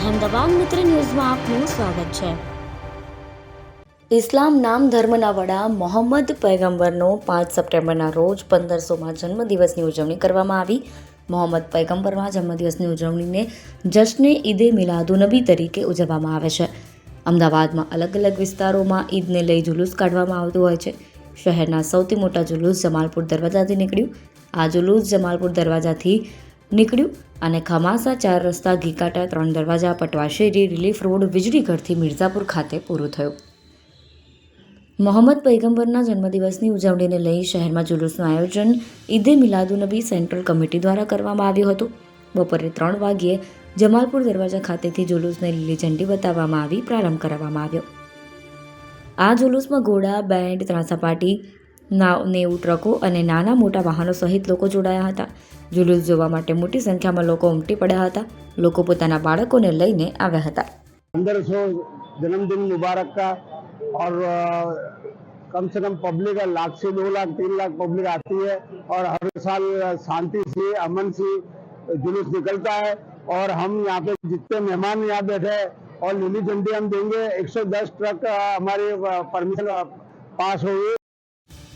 અહેમદાબાદ મિત્ર ન્યૂઝમાં આપનું સ્વાગત છે. ઇસ્લામ નામ ધર્મના વડા મોહમ્મદ પૈગંબરનો પાંચ સપ્ટેમ્બરના રોજ પંદરસોમાં જન્મદિવસની ઉજવણી કરવામાં આવી. મોહમ્મદ પૈગંબરના જન્મદિવસની ઉજવણીને જશ્ને ઈદે મિલાદુનબી તરીકે ઉજવવામાં આવે છે. અમદાવાદમાં અલગ અલગ વિસ્તારોમાં ઈદને લઈ જુલુસ કાઢવામાં આવતું હોય છે. શહેરના સૌથી મોટા જુલુસ જમાલપુર દરવાજાથી નીકળ્યું. આ જુલુસ જમાલપુર દરવાજાથી નીકળ્યું અને ખમાસા ચાર રસ્તા ઘીકાટા ત્રણ દરવાજા પટવાશેરી રિલીફ રોડ વીજળીઘરથી મિર્ઝાપુર ખાતે પૂરું થયું. મોહમ્મદ પૈગંબરના જન્મદિવસની ઉજવણીને લઈ શહેરમાં જુલુસનું આયોજન ઈદે મિલાદુનબી સેન્ટ્રલ કમિટી દ્વારા કરવામાં આવ્યું હતું. બપોરે ત્રણ વાગ્યે જમાલપુર દરવાજા ખાતેથી જુલુસને લીલી ઝંડી બતાવવામાં આવી, પ્રારંભ કરાવવામાં આવ્યો. આ જુલુસમાં ઘોડા, બેન્ડ ત્રાંસાપાટી નાવ નેવું ટ્રકો અને નાના મોટા વાહનો સહિત લોકો જોડાયા હતા જુલુસ જોવા માટે મોટી સંખ્યામાં લોકો ઉમટી પડ્યા હતા લોકો પોતાના બાળકોને લઈને આવ્યા હતા पंद्रह सौ जन्मदिन मुबारक का और अ, कम से कम पब्लिक लाख से दो लाख तीन लाख पब्लिक आती है और हर साल शांति से अमन से जुलूस निकलता है और हम यहाँ पे जितने मेहमान यहाँ बैठे हैं और नीली झंडी हम देंगे 110 ट्रक अ, हमारे परमिशन पास हो गई